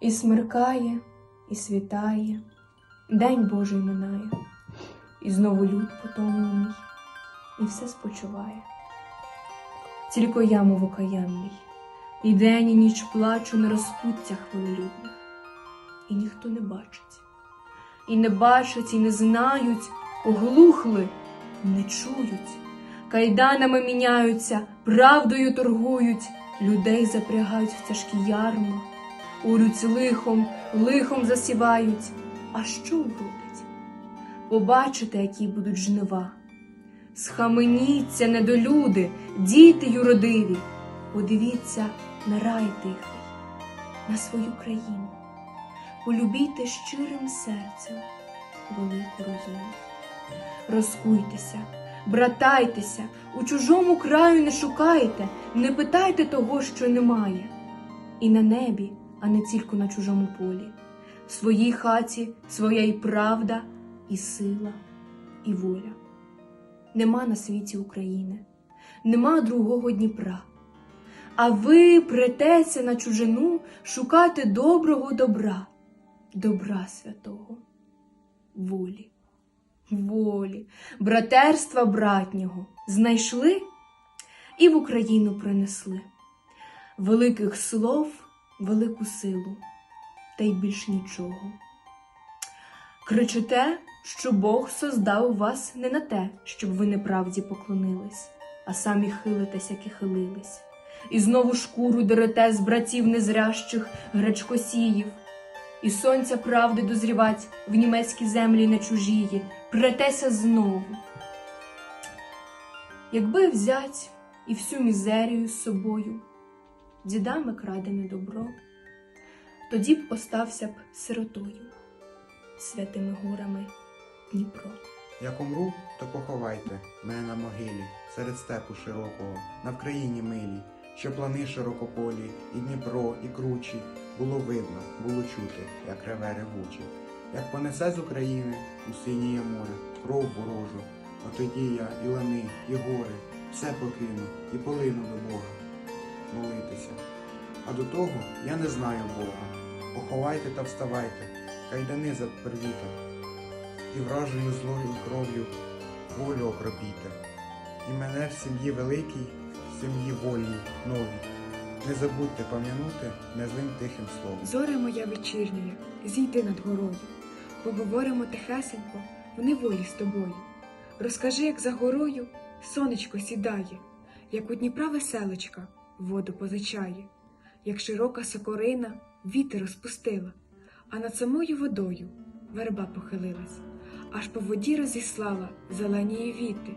І смеркає, і світає, День Божий минає, і знову люд потомлений, і все спочиває. Тільки я, мов окаянний, і день, і ніч плачу на розпуттях велелюдних, і ніхто не бачить, і не бачать, і не знають, оглухли, не чують, кайданами міняються, правдою торгують, людей запрягають в тяжкі ярма, урють лихом, лихом засівають. А що вродить? Побачите, які будуть жнива. Схаменіться, недолюди, діти юродиві, подивіться на рай тихий, на свою країну, полюбійте щирим серцем велику руїну. Розкуйтеся, братайтеся, у чужому краю не шукайте, не питайте того, що немає. І на небі, а не тільки на чужому полі. В своїй хаті своя і правда, і сила, і воля. Нема на світі України, нема другого Дніпра. А ви претеся на чужину шукати доброго добра, добра святого, волі, волі, братерства братнього знайшли і в Україну принесли. Великих слов, велику силу, та й більш нічого. Кричите, що Бог создав вас не на те, щоб ви неправді поклонились, а самі хилитесь, як і хилились, і знову шкуру дерете з братів незрящих гречкосіїв, і сонця правди дозрівать в німецькій землі не чужії, претеся знову. Якби взять і всю мізерію з собою, дідами крадене добро, тоді б остався б сиротою, святими горами Дніпро. Як умру, то поховайте мене на могилі, серед степу широкого, на Вкраїні милій, що плани широкополі, і Дніпро, і кручі, було видно, було чути, як реве ревучі, як понесе з України у синіє море, кров ворожу, отоді я і лани, і гори, все покину і полину до Бога молитися. А до того я не знаю Бога. Поховайте та вставайте, кайдани запервіте, і вражею злою кров'ю волю окропіте. І мене в сім'ї великій, в сім'ї вольній, новій. Не забудьте пам'янути незлим тихим словом. Зоре моя вечірня, зійди над горою, поговоримо тихесенько в неволі з тобою. Розкажи, як за горою сонечко сідає, як у Дніпра веселочка воду позичає, як широка сокорина вітер розпустила, а над самою водою верба похилилась, аж по воді розіслала зелені віти,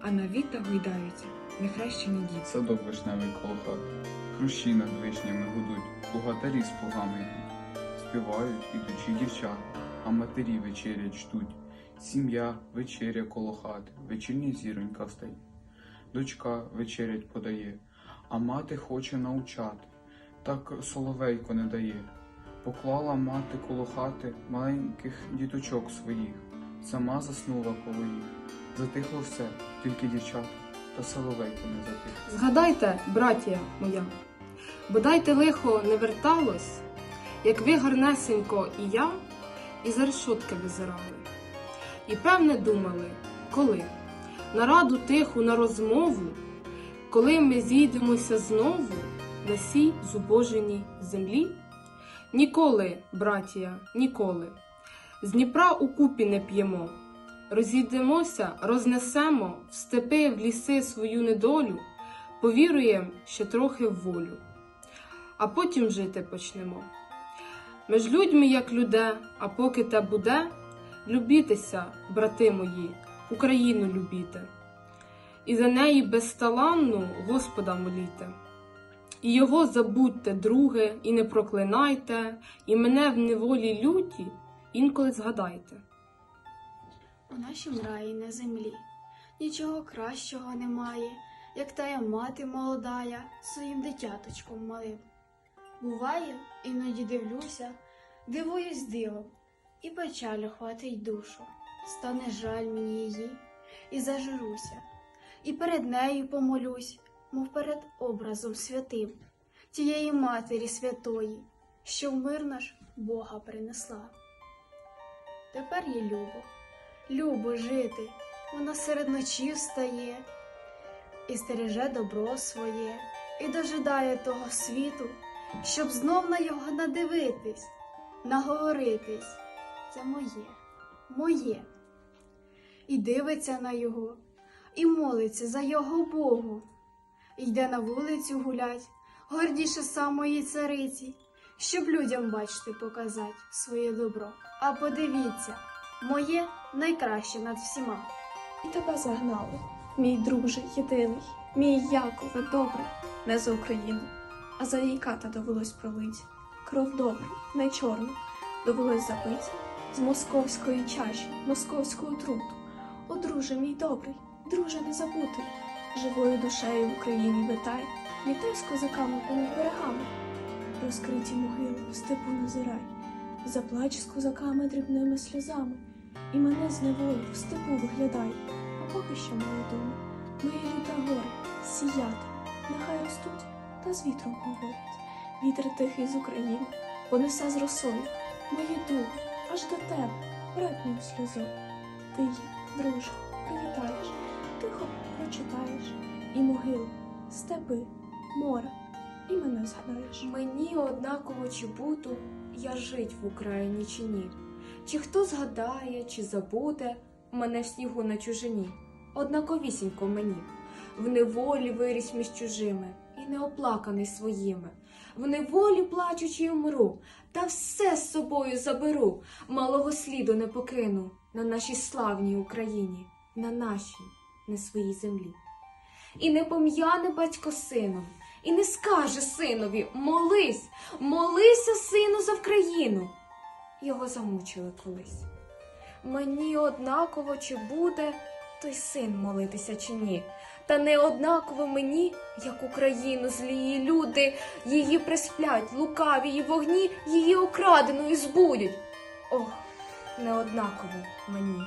а на вітах гойдаються нехрещені діти. Садок вишневий коло хати, хрущі над вишнями гудуть, плугатарі з плугами співають ідучі дівчата, а матері вечерять ждуть. Сім'я вечеря коло хати, вечірня зіронька встає. Дочка вечерять подає, а мати хоче научати, так соловейко не дає. Поклала мати коло хати маленьких діточок своїх, сама заснула коло їх. Затихло все, тільки дівчата, та соловейко не затихло. Згадайте, братія моя, бодайте лихо не верталось, як ви гарнесенько і я, із решотки визирали. І певне думали, коли на раду тиху на розмову, коли ми зійдемося знову на сій зубоженій землі? Ніколи, братія, ніколи. З Дніпра у купі не п'ємо. Розійдемося, рознесемо в степи, в ліси свою недолю, повіруєм ще трохи в волю, а потім жити почнемо. Ми ж людьми, як люде, а поки те буде, любітеся, брати мої, Україну любіте, і за неї безталанну Господа моліте. І його забудьте, друге, і не проклинайте, і мене в неволі люті інколи згадайте. У нашім раї на землі нічого кращого немає, як тая мати молодая своїм дитяточком малим. Буває, іноді дивлюся, дивуюсь дивом, і печаль охватить душу, стане жаль мені її, і зажуруся, і перед нею помолюсь, мов перед образом святим, тієї Матері святої, що в мир наш Бога принесла. Тепер їй любо, любо жити, вона серед ночі встає і стереже добро своє, і дожидає того світу, щоб знов на його надивитись, наговоритись. Це моє, моє. І дивиться на його, і молиться за його Богу. Йде на вулицю гулять, гордіше самої цариці, щоб людям бачити, показать своє добро. А подивіться, моє найкраще над всіма. І тебе загнали, мій друже єдиний, мій Якове добрий, не за Україну, а за її ката довелось пролить. Кров добру, не чорну, довелось запити з московської чаші, московського труту. О, друже мій добрий, друже не забути, живою душею в Україні витай, літай з козаками понад берегами, розкриті могили в степу назирай, заплач з козаками дрібними сльозами, і мене з неволі в степу виглядай. А поки що, моя дома, мої літа гори сіяти, нехай ростуть та з вітром говорять. Вітер тихий з України понесе з росою. Мої дух аж до тебе, братню сльозу. Ти їх, друже, привітаєш, тихо прочитаєш і могили, степи, море, і мене згадаєш. Мені однаково чи буду я жить в Україні чи ні. Чи хто згадає, чи забуде мене в снігу на чужині. Однаковісінько мені, в неволі виріс між чужими і не оплаканий своїми. В неволі плачучи умру, та все з собою заберу, малого сліду не покину на нашій славній Україні, на нашій, не своїй землі. І не пом'яне батько сином, і не скаже синові молись, молися, сину, за Вкраїну. Його замучили колись. Мені однаково, чи буде той син молитися чи ні. Та не однаково мені, як Україну злії люди, її присплять, лукаві її вогні, її окраденою збудять. Ох, не однаково мені.